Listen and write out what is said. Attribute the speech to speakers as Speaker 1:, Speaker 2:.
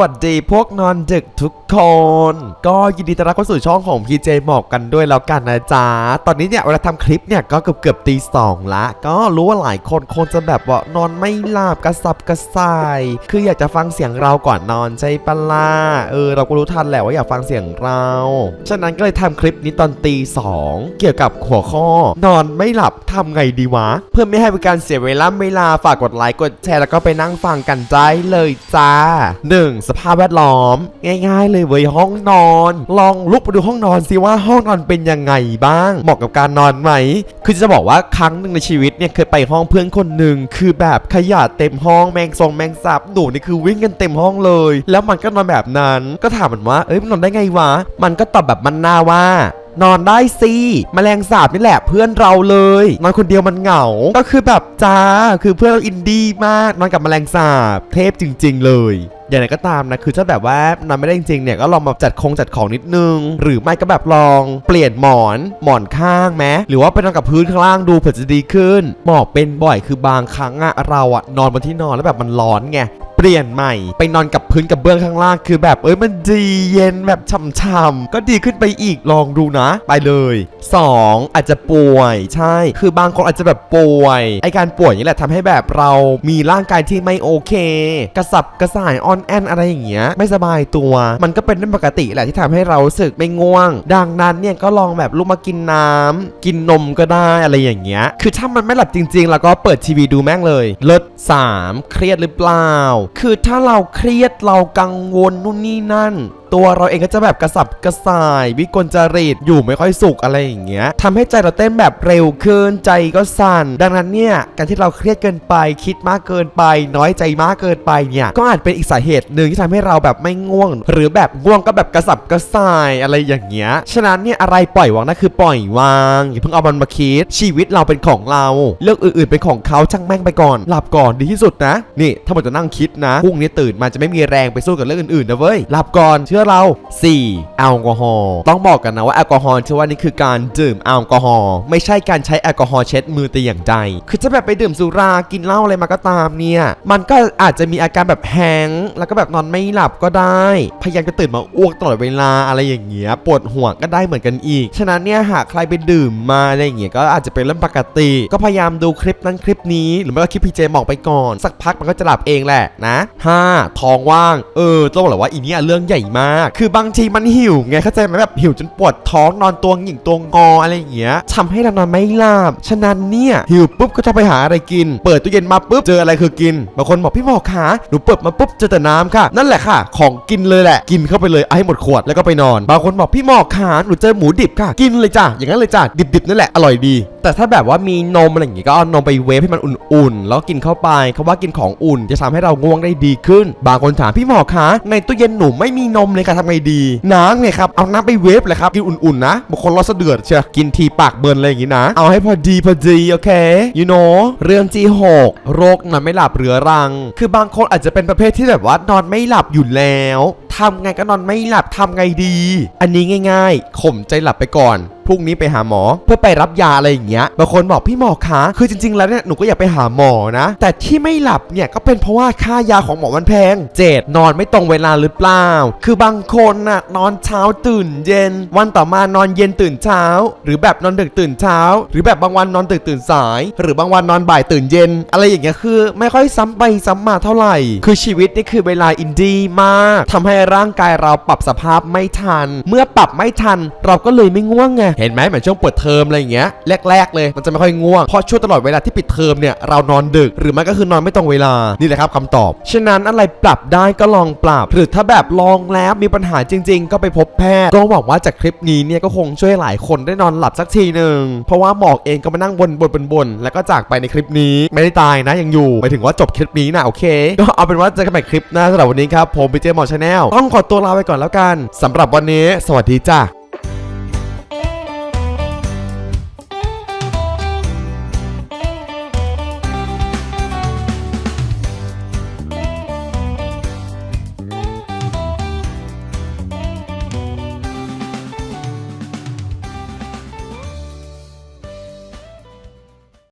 Speaker 1: วัสดีพวกนอนดึกทุกคน ก็ยินดีต้อนรับเข้าสู่ช่องของพีเจหมอกกันด้วยแล้วกันนะจ๊ะ ตอนนี้เนี่ยเวลาทำคลิปเนี่ยก็เกือบเกือบตีสองละ ก็รู้ว่าหลายคนคงจะแบบว่านอนไม่หลับกระสับกระส่าย คืออยากจะฟังเสียงเราก่อนนอนใช่ปะล่ะ เออเราก็รู้ทันแหละว่าอยากฟังเสียงเรา ฉะนั้นก็เลยทำคลิปนี้ตอนตีสองเกี่ยวกับหัวข้อ นอนไม่หลับทำไงดีวะ เพื่อไม่ให้เป็นการเสียเวลาเวลาฝากกดไลค์กดแชร์แล้วก็ไปนั่งฟังกันได้เลยจ้า 1. สภาพแวดล้อม ง่ายๆ เลยเว้ยห้องนอน ลองลุกไปดูห้องนอนสิว่าห้องนอนเป็นยังไงบ้าง เหมาะกับการนอนไหม คือจะบอกว่าครั้งหนึ่งในชีวิตเนี่ยเคยไปห้องเพื่อนคนหนึ่งคือแบบขยะเต็มห้องแมงทรงแมงสาบหนูนี่คือวิ่งกันเต็มห้องเลย แล้วมันก็นอนแบบนั้น ก็ถามมันว่าเอ้ยมันนอนได้ไงวะ มันก็ตอบแบบมันหน้าว่านอนได้สิแมลงสาบนี่แหละเพื่อนเราเลยนอนคนเดียวมันเหงา ก็คือแบบจ้า คือเพื่อนเราอินดี้มากนอนกับแมลงสาบ เทพจริง ๆ เลย อย่างไรก็ตามนะคือถ้าแบบว่านอนไม่ได้จริงๆเนี่ยก็ลองมาจัดคงจัดของนิดนึง หรือไม่ก็แบบลองเปลี่ยนหมอนหมอนข้างไหมหรือว่าไปนอนกับพื้นข้างล่างดูเผื่อจะดีขึ้นหมอกเป็นบ่อยคือบางครั้งอะเราอะนอนบนที่นอนแล้วแบบมันร้อนไงเปลี่ยนใหม่ ไปนอนกับพื้นกับเบื้องข้างล่างคือแบบเอ้ยมันดีเย็นแบบช่ำๆก็ดีขึ้นไปอีกลองดูนะ ไปเลย 2. อาจจะป่วยใช่ คือบางคนอาจจะแบบป่วยไอการป่วยนี่แหละทำให้แบบเรามีร่างกายที่ไม่โอเค กระสับกระส่ายอ่อนแอนอะไรอย่างเงี้ยไม่สบายตัว มันก็เป็นเรื่องปกติแหละที่ทำให้เราสึกไม่ง่วง ดังนั้นเนี่ยก็ลองแบบลุกมากินน้ำกินนมก็ได้อะไรอย่างเงี้ยคือถ้ามันไม่หลับจริง ๆ แล้วก็เปิดทีวีดูแม่งเลยเลิศ3เครียดหรือเปล่า คือถ้าเราเครียดเรากังวลนู่นนี่นั่น ตัวเราเองก็จะแบบกระสับกระส่าย วิกลจริตอยู่ไม่ค่อยสุขอะไรอย่างเงี้ยทำให้ใจเราเต้นแบบเร็วขึ้นใจก็สั่น ดังนั้นเนี่ยการที่เราเครียดเกินไป คิดมากเกินไป น้อยใจมากเกินไปเนี่ยก็อาจเป็นอีกสาเหตุหนึ่งที่ทำให้เราแบบไม่ง่วง หรือแบบง่วงก็แบบกระสับกระส่ายอะไรอย่างเงี้ยฉะนั้นเนี่ยอะไรปล่อยวางนั่นคือปล่อยวางอย่าเพิ่งเอามันมาคิดชีวิตเราเป็นของเราเรื่องอื่นๆเป็นของเขาช่างแม่งไปก่อน หลับก่อนดีที่สุดนะ นี่ถ้ามันจะนั่งคิดนะพรุ่งนี้ตื่นมาจะไม่มีแรงไปสู้กับเรื่องอื่นๆนะเว้ยหลับก่อนเชื่อเรา 4. แอลกอฮอล์ต้องบอกกันนะว่าแอลกอฮอล์ที่ว่านี่คือการดื่มแอลกอฮอล์ไม่ใช่การใช้แอลกอฮอล์เช็ดมือแต่อย่างใดคือจะแบบไปดื่มสุรากินเหล้าอะไรมาก็ตามเนี่ยมันก็อาจจะมีอาการแบบแฮงแล้วก็แบบนอนไม่หลับก็ได้ พยายามจะตื่นมาอ้วกตลอดเวลาอะไรอย่างเงี้ยปวดหัวก็ได้เหมือนกันอีก ฉะนั้นเนี่ยหากใครไปดื่มมาอะไรอย่างเงี้ยก็อาจจะเป็นเรื่องปกติ ก็พยายามดูคลิปนั้นคลิปนี้ หรือไม่ก็คลิปพีเจหมอกไปก่อน สักพักมันก็จะหลับเองแหละนะ 5. ท้องว่าง เออต้องบอกเลยว่าอีเนี่ยเรื่องใหญ่มากคือบางทีมันหิวไงเข้าใจไหมแบบหิวจนปวดท้องนอนตัวหยิ่งตัวงออะไรอย่างเงี้ยทำให้เรานอนไม่หลับฉะนั้นเนี่ยหิวปุ๊บก็จะไปหาอะไรกิน เปิดตู้เย็นมาปุ๊บเจออะไรคือกินบางคนบอกพี่หมอขาหนูเปิดมาปุ๊บเจอแต่น้ำค่ะ นั่นแหละค่ะ ของกินเลยแหละ กินเข้าไปเลยเอาให้หมดขวดแล้วก็ไปนอน บางคนบอกพี่หมอขาหนูเจอหมูดิบค่ะ กินเลยจ้ะอย่างนั้นเลยจ้ะดิบๆนั่นแหละอร่อยดี แต่ถ้าแบบว่ามีนมอะไรอย่างงี้ก็เอานมไปเวฟให้มันอุ่นๆ แล้วกินเข้าไปเขาว่ากินของอุ่น จะทำให้เราง่วงได้ดีขึ้น บางคนถามพี่หมอคะในตู้เย็นหนูไม่มีนมเลยค่ะทำไงดีน้ำไงครับเอาน้ำไปเวฟเลยครับกินอุ่นๆนะบางคนรอสะเดือดเชียวกินทีปากเบิร์นอะไรอย่างงี้นะ เอาให้พอดีพอดีโอเค you know เรื่องที่หกโรคนอนไม่หลับเรื้อรัง คือบางคนอาจจะเป็นประเภทที่แบบว่านอนไม่หลับอยู่แล้วทำไงก็นอนไม่หลับทำไงดี อันนี้ง่าย ๆข่มใจหลับไปก่อนพรุ่งนี้ไปหาหมอ เพื่อไปรับยาอะไรอย่างเงี้ยบางคนบอกพี่หมอคะคือจริง ๆ แล้วเนี่ยหนูก็อยากไปหาหมอนะ แต่ที่ไม่หลับเนี่ยก็เป็นเพราะว่าค่ายาของหมอมันแพงเจ็ดนอนไม่ตรงเวลาหรือเปล่า คือบางคนน่ะนอนเช้าตื่นเย็น วันต่อมานอนเย็นตื่นเช้า หรือแบบนอนดึกตื่นเช้า หรือแบบบางวันนอนดึกตื่นสาย หรือบางวันนอนบ่ายตื่นเย็น อะไรอย่างเงี้ยคือ ไม่ค่อยซ้ำไปซ้ำมาเท่าไหร่ คือชีวิตนี่คือเวลาอินดี้มากทำให้ร่างกายเราปรับสภาพไม่ทัน เมื่อปรับไม่ทัน เราก็เลยไม่ง่วงไงเห็นไหมเหมือนช่วงเปิดเทอมอะไรอย่างเงี้ยแรกๆเลยมันจะไม่ค่อยง่วงเพราะช่วงตลอดเวลาที่ปิดเทอมเนี่ยเรานอนดึกหรือไม่ก็คือนอนไม่ตรงเวลานี่แหละครับคำตอบ ฉะนั้นอะไรปรับได้ก็ลองปรับ หรือถ้าแบบลองแล้วมีปัญหาจริง ๆ ก็ไปพบแพทย์ก็หวังว่าจากคลิปนี้เนี่ยก็คงช่วยหลายคนได้นอนหลับสักทีหนึ่งเพราะว่าหมอกเองก็มานั่งบนบนบนบนแล้วก็จากไปในคลิปนี้ไม่ได้ตายนะยังอยู่หมายถึงว่าจบคลิปนี้นะโอเค ก็เอาเป็นว่าเจอกันใหม่คลิปหน้าสำหรับวันนี้ครับผมพีเจหมอชาแนลต้องขอตัวลาไปก่อนแล้วกันสำหรับวันนี้ สวัสดีจ้า